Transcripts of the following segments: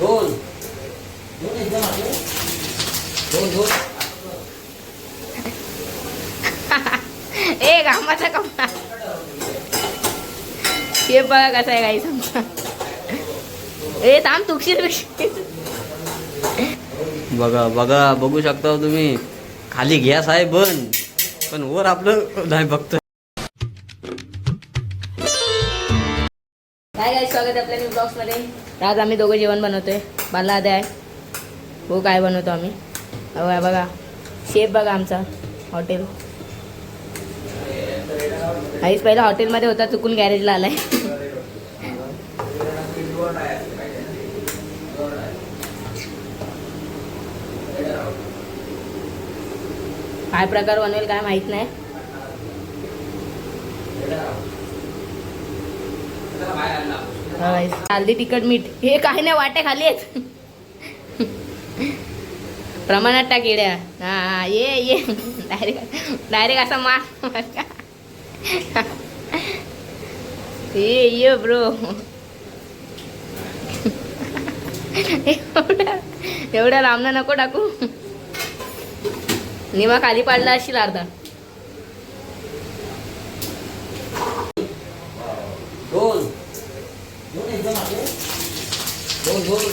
दोन. दोन एकदम दोन दोन. ए घामाचा कपडा. हे बघा कसं आहे काही समजा. ए थांब बिकशीर बघा बघा बघू शकता तुम्ही. खाली गॅस आहे बंद पण वर आपलं नाही बघतो. स्वागत आपल्या न्यू ब्लॉग्समध्ये आज आम्ही दोघं जेवण बनवतोय. मला आधी आहे. हो काय बनवतो आम्ही? बघा बघा. शेफ बघा आमचा. हॉटेल. आईच पहिला हॉटेलमध्ये होता चुकून गॅरेजला आलाय. काय प्रकार बनवेल काय माहीत नाही. हल्दी तिखट मीठ. हे काही नाही वाटे खाली आहेत. प्रमाणात टाक येड्या. हा ये ये. डायरेक्ट डायरेक्ट असा मार ये ये ब्रो एवढ्या एवढ्या लांबना नको टाकू. निमा खाली पाडला असशील अर्धा दोन दोन एकदम आपले दोन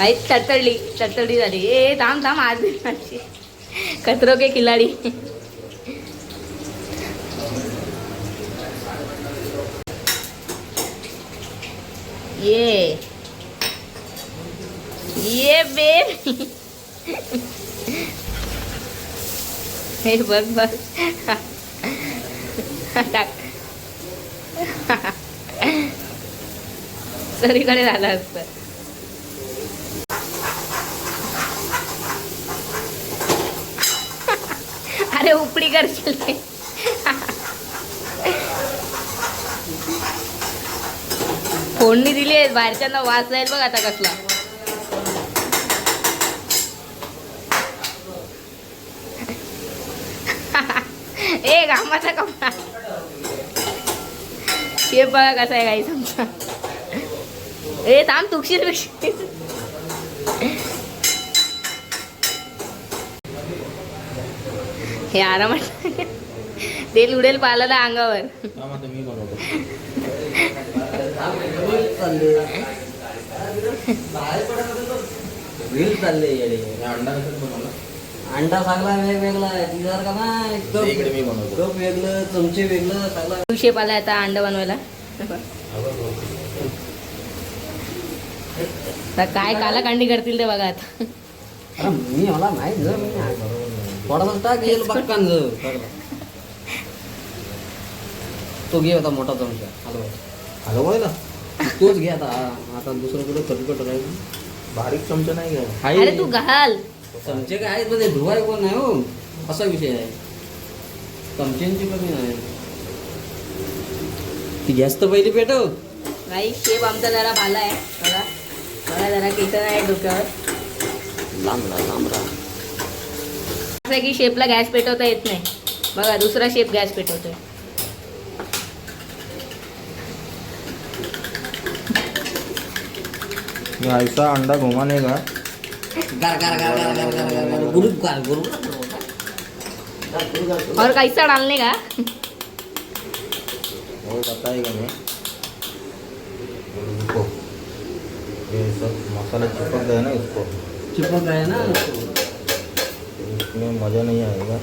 आई तडतडली तडतडली झाली. ए थांब थांब आज कचरो के खिलाडी. ये. ये बेब हे बघ बघ. टाक. सरीकडे झालं असतं. पापडी करशील फोडणी दिली आहे बाहेरच्यांना वास जाईल बघ आता कसला. ए घामाचा कपडा. हे बघा कसा आहे काही समजा ए थांब तुकशीर बिकशीर हे आरामात तेल उडेल पाला अंगावर. अंडा चांगला वेगवेगळा वेगळं चमचे वेगळं चांगला शेप आला आता अंडा बनवायला. काय काला कांडी करतील ते बघा आता. मी मला माहीत थोडासा टाक येईल पक्कान जर. तो घे होता मोठा चमचा हॅलो हलवायला तोच घे आता आता दुसरं कुठं कटकट राहील बारीक चमचा नाही घ्या. अरे तू घाल. चमचे काय आहेत मध्ये धुवाय कोण नाही हो. असा विषय आहे. चमच्यांची कमी नाही. ती गॅस तर पहिली पेटव. नाही शेप आमचा जरा भाला आहे. बघा. बघा जरा केस आहे डोक्यावर. लांबडा लांबडा असं की शेपला गॅस पेटवता येत नाही. बघा दुसरा शेप गॅस पेटवतोय. ऐसा अंडा घुमाने का? और कैसा डालने का? वो बताएगा मैं मसाला चिपक गया ना उसको चिपक गया ना इसमें मज़ा नहीं आएगा।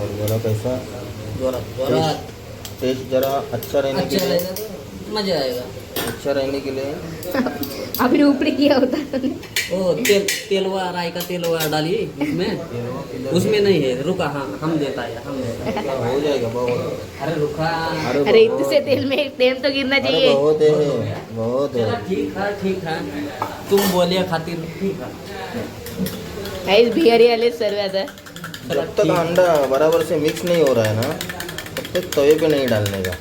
और जरा कैसा टेस्ट जरा अच्छा रहने के अच्छा लिए तो मज़ा आएगा। अच्छा रहने के लिए। अभी उपड़ी किया होता ओ तेल तेलवा राई का तेलवा डालिए इसमें उसमें नहीं है रुका हाँ हम देता है हम देता है। हो जाएगा बहुत। अरे रुका। अरे इतने तेल में तेल तो गिरना चाहिए। बहुत है बहुत है। ठीक है ठीक है। तुम बोलिए खातिर ठीक है। काहीच बिहारी आले सर्व आता. जब तक अंडा बराबर से मिक्स नहीं हो रहा है ना तब तक तवे पे नहीं डालने का?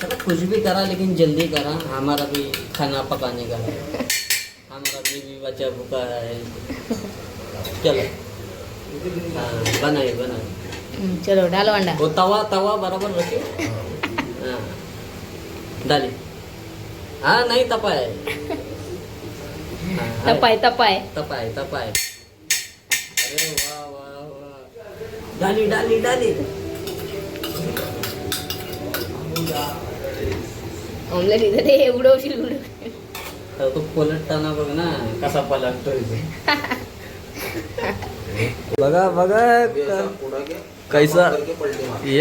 चलो कुछ भी करा लेकिन जल्दी करा. हमारा भी खाना पकाने का है. हमारा बीवी बच्चा भूखा है. चलो. हाँ, बनाइए बनाइए. हम्म, चलो डालो अंडा. वो तवा तवा बराबर रखिए. हाँ. डालिए. हा नाही तपाय तपाय तपाय तपाय तपाय अरे वा वा वा डाली डाली डाली ऑमलेट इथं ते उडवशील उडव तो पलटताना बघ ना कसा पलटतोय. बघा बघा कैसा?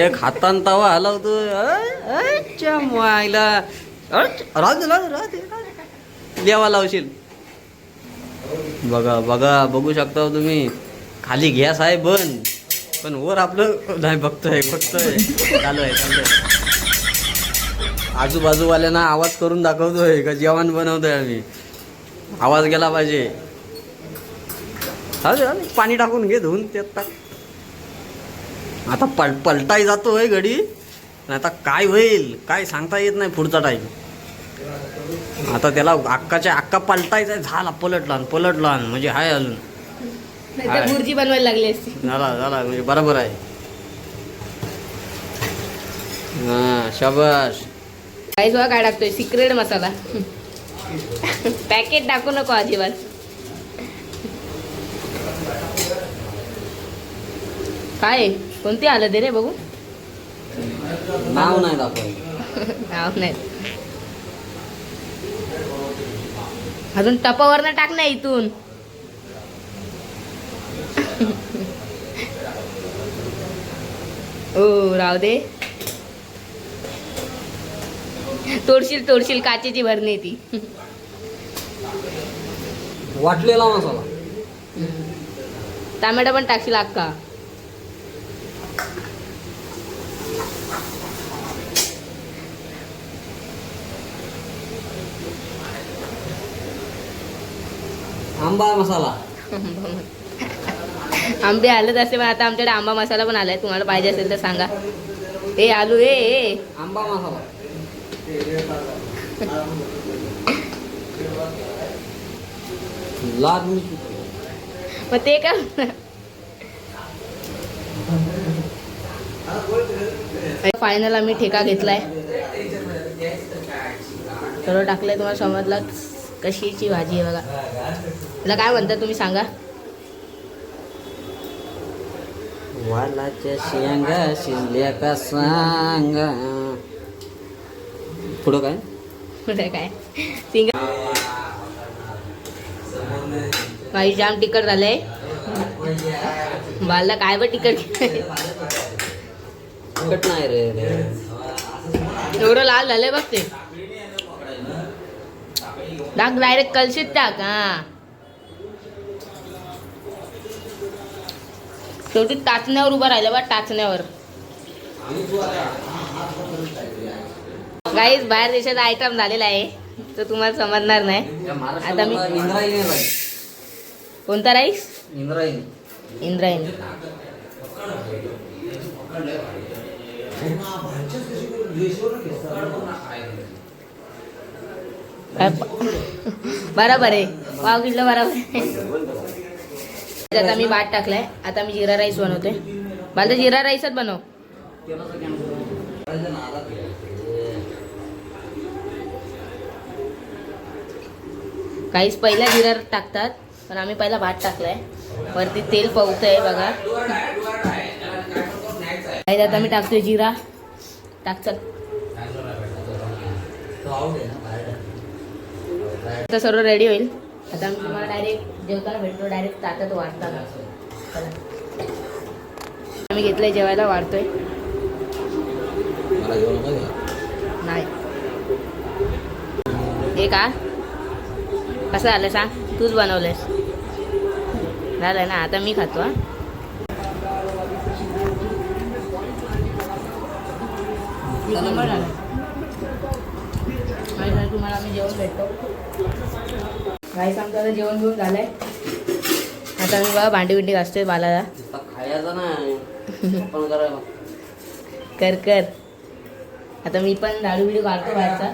एक हातान तवा हलवतोय अच्छा मायला राहू दे. देवा लावशील बघा बघा बघू शकता हो तुम्ही खाली गॅस आहे बन पण वर आपलं नाही बघतोय बघतोय. चालू आहे चालू आहे. आजूबाजूवाल्यांना आवाज करून दाखवतोय का? जेवण बनवतोय आम्ही. आवाज गेला पाहिजे. चालेल पाणी टाकून घे धुवून त्यात टाक. आता पल पलटाय जातोय घडी. आता काय होईल काय सांगता येत नाही पुढचा टाईम आता त्याला अक्काच्या अक्का पलटायचा झाला पलटला पलटला म्हणजे हाय अजून. बुर्जी बनवायला लागली असती. झाला झाला म्हणजे बरोबर आहे. हा शाबाश काहीच बघा काय टाकतोय सिक्रेट मसाला. पॅकेट टाकू नको अजिबात. काय आहे? कोणती आलं ते रे बघू? नाव नाही दाखवायचं नाव नाही. अजून टपावर ना टाक ना इथून. ओ राहू दे. तोडशील तोडशील काचेची भरणी ती. वाटलेला मसाला टमॅटो पण टाकशील अक्का आंबा मसाला. आंबे आलेच असते पण आता आमच्याकडे आंबा मसाला पण आलाय. तुम्हाला पाहिजे असेल तर सांगा. ए आलू ए आंबा मसाला. मग ते का? फायनल आम्ही ठेका घेतलाय. सर्व टाकलंय तुम्हाला समजलं कशीची भाजी आहे बघा. त्याला काय म्हणता तुम्ही सांगा. वालाच्या शेंगा शिजल्या का सांगा? पुढं काय? कुठे काय? सिंग भाई जाम तिकट झालंय. बालला काय पण तिकट तिखट नाही रे. एवढं लाल झालंय बघ ते. टाक डायरेक्ट कलशीत टाक हा. शेवटी टाचण्यावर उभं राहिलं बा टाचण्यावर. गाईज बाहेर देशाचा आयटम झालेला आहे तर तुम्हाला समजणार नाही. आता मी कोणता राईस इंद्रायणी. इंद्रायणी बरोबर आहे. पाव किलो बरोबर आहे. आता मी भात टाकलाय. आता मी जिरा राईस बनवते. मला तर जिरा राईसच बनव. काहीच पहिला जिरा टाकतात पण आम्ही पहिला भात टाकलाय. वरती तेल पवतंय बघा. काही आता मी टाकतोय जिरा. टाकतात आता सर्व रेडी होईल. आता मी तुम्हाला डायरेक्ट जेवताना भेटतो डायरेक्ट ताटात वाढताना. आम्ही घेतलंय जेवायला वाढतोय. नाही हे का? कसं झालं सांग? तूच बनवलंयस. झालं ना आता मी खातो हा. नंबर झालं. तुम्हाला आम्ही जेवण भेटतो. गाईस आमचं आता जेवण घेऊन झालंय. आता मी बघा भांडी बिंडी घासतोय बालाला. खायचं करायला कर कर. आता मी पण झाडू बिडू काढतो बाहेरचा.